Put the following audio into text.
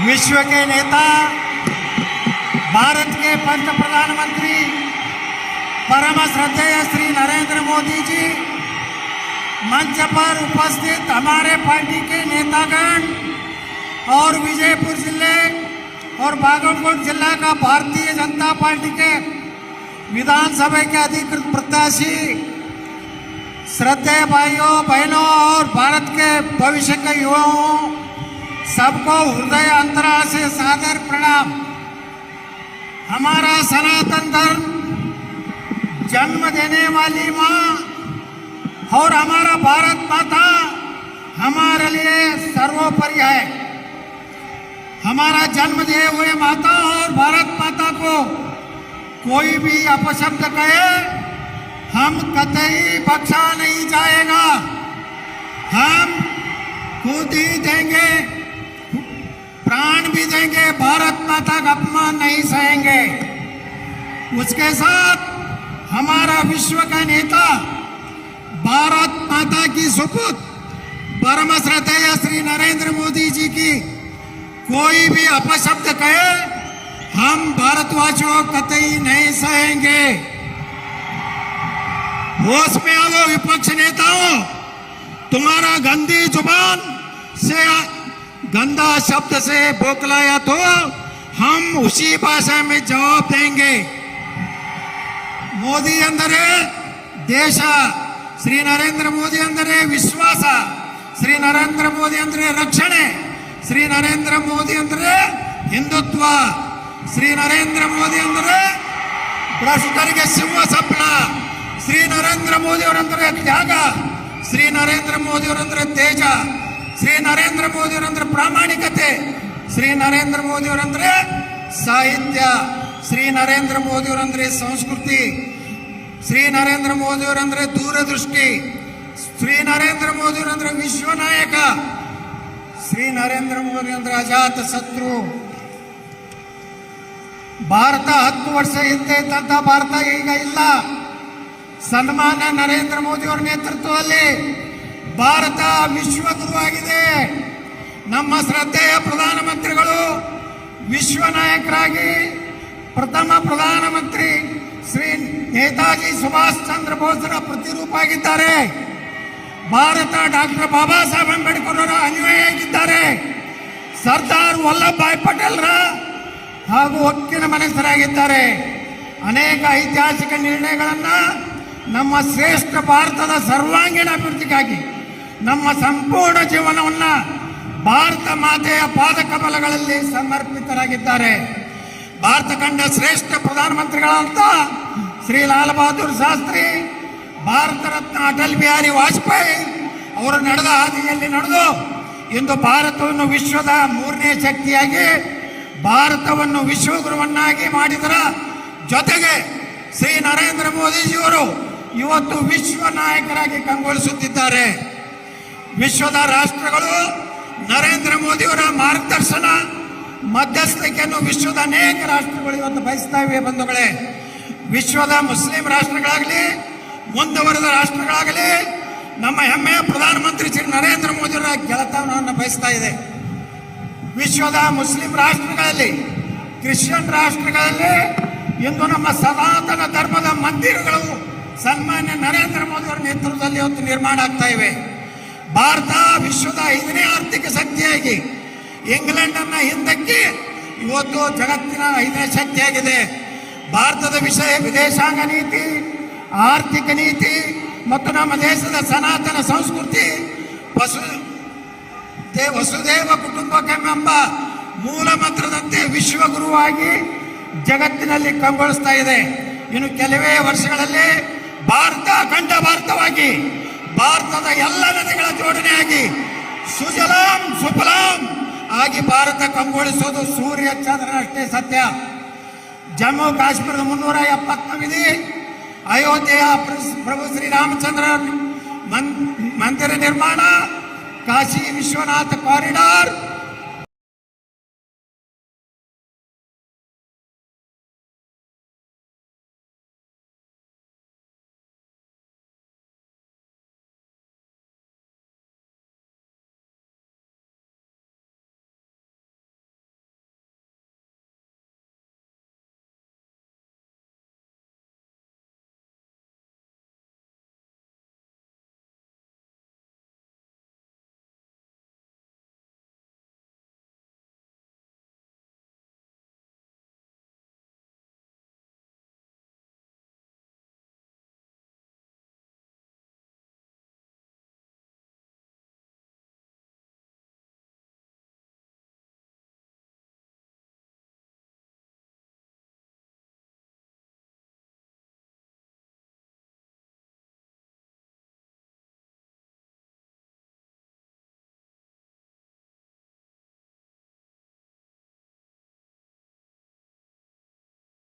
विश्व के नेता, भारत के पंच प्रधानमंत्री, परम श्रद्धेय श्री नरेंद्र मोदी जी, मंच पर उपस्थित हमारे पार्टी के नेतागण और विजयपुर ज़िले और बागलकोट जिला का भारतीय जनता पार्टी के विधानसभा के अधिकृत प्रत्याशी, श्रद्धेय भाइयों, बहनों और भारत के भविष्य के युवाओं सबको हृदय अंतरा से सादर प्रणाम। हमारा सनातन धर्म जन्म देने वाली माँ और हमारा भारत माता हमारे लिए सर्वोपरि है। हमारा जन्म दिए हुए माता और भारत माता को कोई भी अपशब्द कहे, हम कतई बख्शा नहीं जाएगा। हम खुद ही देंगे। प्राण भी देंगे, भारत माता का अपमान नहीं सहेंगे। उसके साथ हमारा विश्व का नेता, भारत माता की सुपुत परम श्रद्धेय श्री नरेंद्र मोदी जी की कोई भी अपशब्द कहे, हम भारतवासियों कतई नहीं सहेंगे। होश में आओ विपक्ष नेताओं, तुम्हारा गंदी ज़ुबान से गंदा शब्द से बोकलाया तो हम उसी भाषा में जवाब देंगे ಮೋದಿ ಅಂದರೆ ದೇಶ ಶ್ರೀ ನರೇಂದ್ರ ಮೋದಿ ಅಂದರೆ ವಿಶ್ವಾಸ ಶ್ರೀ ನರೇಂದ್ರ ಮೋದಿ ಅಂದರೆ ರಕ್ಷಣೆ ಶ್ರೀ ನರೇಂದ್ರ ಮೋದಿ ಅಂದರೆ ಹಿಂದುತ್ವ ಶ್ರೀ ನರೇಂದ್ರ ಮೋದಿ ಅಂದರೆ ಭ್ರಷ್ಟರಿಗೆ ಸಿಂಹ ಸಪ್ನ ಶ್ರೀ ನರೇಂದ್ರ ಮೋದಿ ಅವರಂದ್ರೆ ತ್ಯಾಗ ಶ್ರೀ ನರೇಂದ್ರ ಮೋದಿ ಅವರಂದ್ರೆ ತೇಜ ಶ್ರೀ ನರೇಂದ್ರ ಮೋದಿ ಅವರಂದ್ರೆ ಪ್ರಾಮಾಣಿಕತೆ ಶ್ರೀ ನರೇಂದ್ರ ಮೋದಿ ಅವರಂದ್ರೆ ಸಾಹಿತ್ಯ, ಶ್ರೀ ನರೇಂದ್ರ ಮೋದಿ ಅವರಂದ್ರೆ ಸಂಸ್ಕೃತಿ, ಶ್ರೀ ನರೇಂದ್ರ ಮೋದಿ ಅವರಂದ್ರೆ ದೂರದೃಷ್ಟಿ, ಶ್ರೀ ನರೇಂದ್ರ ಮೋದಿ ಅವರಂದ್ರೆ ವಿಶ್ವ ನಾಯಕ ಶ್ರೀ ನರೇಂದ್ರ ಮೋದಿ ಅಂದ್ರೆ ಅಜಾತ ಶತ್ರು. ಭಾರತ ಹತ್ತು ವರ್ಷ ಹಿಂದೆ ಇದ್ದಂಥ ಭಾರತ ಈಗ ಇಲ್ಲ. ಸನ್ಮಾನ ನರೇಂದ್ರ ಮೋದಿ ಅವರ ನೇತೃತ್ವದಲ್ಲಿ ಭಾರತ ವಿಶ್ವಗುರು ಆಗಿದೆ ನಮ್ಮ ಶ್ರದ್ಧೆಯ ಪ್ರಧಾನಮಂತ್ರಿಗಳು, ವಿಶ್ವ ನಾಯಕರಾಗಿ ಪ್ರಥಮ ಪ್ರಧಾನಮಂತ್ರಿ ಶ್ರೀ ನೇತಾಜಿ ಸುಭಾಷ್ ಚಂದ್ರ ಬೋಸ್ರ ಪ್ರತಿರೂಪ ಆಗಿದ್ದಾರೆ ಭಾರತ ಡಾಕ್ಟರ್ ಬಾಬಾ ಸಾಹೇಬ್ ಅಂಬೇಡ್ಕರ್ ಅವರ ಅನ್ವಯಿಯಾಗಿದ್ದಾರೆ ಸರ್ದಾರ್ ವಲ್ಲಭಭಾಯ್ ಪಟೇಲ್ರ ಹಾಗೂ ಒಕ್ಕಿನ ಮನಸ್ಸರಾಗಿದ್ದಾರೆ ಅನೇಕ ಐತಿಹಾಸಿಕ ನಿರ್ಣಯಗಳನ್ನು ನಮ್ಮ ಶ್ರೇಷ್ಠ ಭಾರತದ ಸರ್ವಾಂಗೀಣ ಅಭಿವೃದ್ಧಿಗಾಗಿ, ನಮ್ಮ ಸಂಪೂರ್ಣ ಜೀವನವನ್ನು ಭಾರತ ಮಾತೆಯ ಪಾದಕಮಲಗಳಲ್ಲಿ ಸಮರ್ಪಿತರಾಗಿದ್ದಾರೆ. ಭಾರತ ಕಂಡ ಶ್ರೇಷ್ಠ ಪ್ರಧಾನಮಂತ್ರಿಗಳಂತ ಶ್ರೀ ಲಾಲ್ ಬಹದ್ದೂರ್ ಶಾಸ್ತ್ರಿ, ಭಾರತ ರತ್ನ ಅಟಲ್ ಬಿಹಾರಿ ವಾಜಪೇಯಿ ಅವರು ನಡೆದ ಹಾದಿಯಲ್ಲಿ ನಡೆದು ಇಂದು ಭಾರತವನ್ನು ವಿಶ್ವದ ಮೂರನೇ ಶಕ್ತಿಯಾಗಿ, ಭಾರತವನ್ನು ವಿಶ್ವಗುರುವನ್ನಾಗಿ ಮಾಡಿದರ ಜೊತೆಗೆ ಶ್ರೀ ನರೇಂದ್ರ ಮೋದಿಜಿಯವರು ಇವತ್ತು ವಿಶ್ವ ನಾಯಕರಾಗಿ ಕಂಗೊಳಿಸುತ್ತಿದ್ದಾರೆ. ವಿಶ್ವದ ರಾಷ್ಟ್ರಗಳು ನರೇಂದ್ರ ಮೋದಿಯವರ ಮಾರ್ಗದರ್ಶನ, ಮಧ್ಯಸ್ಥಿಕೆಯನ್ನು ವಿಶ್ವದ ಅನೇಕ ರಾಷ್ಟ್ರಗಳು ಇವತ್ತು ಬಯಸ್ತಾ ಇವೆ ಬಂಧುಗಳೇ. ವಿಶ್ವದ ಮುಸ್ಲಿಂ ರಾಷ್ಟ್ರಗಳಾಗಲಿ, ಮುಂದುವರೆದ ರಾಷ್ಟ್ರಗಳಾಗಲಿ, ನಮ್ಮ ಹೆಮ್ಮೆಯ ಪ್ರಧಾನಮಂತ್ರಿ ಶ್ರೀ ನರೇಂದ್ರ ಮೋದಿಯವರ ಗೆಳತನವನ್ನು ಬಯಸ್ತಾ ಇದೆ. ವಿಶ್ವದ ಮುಸ್ಲಿಂ ರಾಷ್ಟ್ರಗಳಲ್ಲಿ, ಕ್ರಿಶ್ಚಿಯನ್ ರಾಷ್ಟ್ರಗಳಲ್ಲಿ ಇಂದು ನಮ್ಮ ಸನಾತನ ಧರ್ಮದ ಮಂದಿರಗಳು ಸನ್ಮಾನ್ಯ ನರೇಂದ್ರ ಮೋದಿ ಅವರ ನೇತೃತ್ವದಲ್ಲಿ ಇವತ್ತು ನಿರ್ಮಾಣ ಆಗ್ತಾ ಇವೆ. ಭಾರತ ವಿಶ್ವದ ಐದನೇ ಆರ್ಥಿಕ ಶಕ್ತಿಯಾಗಿ ಇಂಗ್ಲೆಂಡ್ ಅನ್ನ ಹಿಂದಕ್ಕೆ ಇವತ್ತು ಜಗತ್ತಿನ ಐದನೇ ಶಕ್ತಿಯಾಗಿದೆ. ಭಾರತದ ವಿಷಯ ವಿದೇಶಾಂಗ ನೀತಿ, ಆರ್ಥಿಕ ನೀತಿ ಮತ್ತು ನಮ್ಮ ದೇಶದ ಸನಾತನ ಸಂಸ್ಕೃತಿ, ವಸು, ದೇ, ವಸುದೇವ ಕುಟುಂಬಕ್ಕೆಂಬ ಮೂಲ ಮಂತ್ರದಂತೆ ವಿಶ್ವಗುರುವಾಗಿ ಜಗತ್ತಿನಲ್ಲಿ ಕಂಗೊಳಿಸ್ತಾ ಇದೆ. ಇನ್ನು ಕೆಲವೇ ವರ್ಷಗಳಲ್ಲಿ ಭಾರತ, ಅಖಂಡ ಭಾರತವಾಗಿ ಭಾರತದ ಎಲ್ಲ ನದಿಗಳ ಜೋಡಣೆಯಾಗಿ ಸುಜಲಾಂ ಸುಫಲಾಂ ಆಗಿ ಭಾರತ ಕಂಗೊಳಿಸೋದು ಸೂರ್ಯ ಚಂದ್ರನಷ್ಟೇ ಸತ್ಯ ಜಮ್ಮು ಕಾಶ್ಮೀರದ ಮುನ್ನೂರ ಎಪ್ಪತ್ತನೇ ವಿಧಿ ಅಯೋಧ್ಯೆಯ ಪ್ರ- ಪ್ರಭು ಶ್ರೀರಾಮಚಂದ್ರ ಮನ್- ಮಂದಿರ ನಿರ್ಮಾಣ ಕಾಶಿ ವಿಶ್ವನಾಥ ಕಾರಿಡಾರ್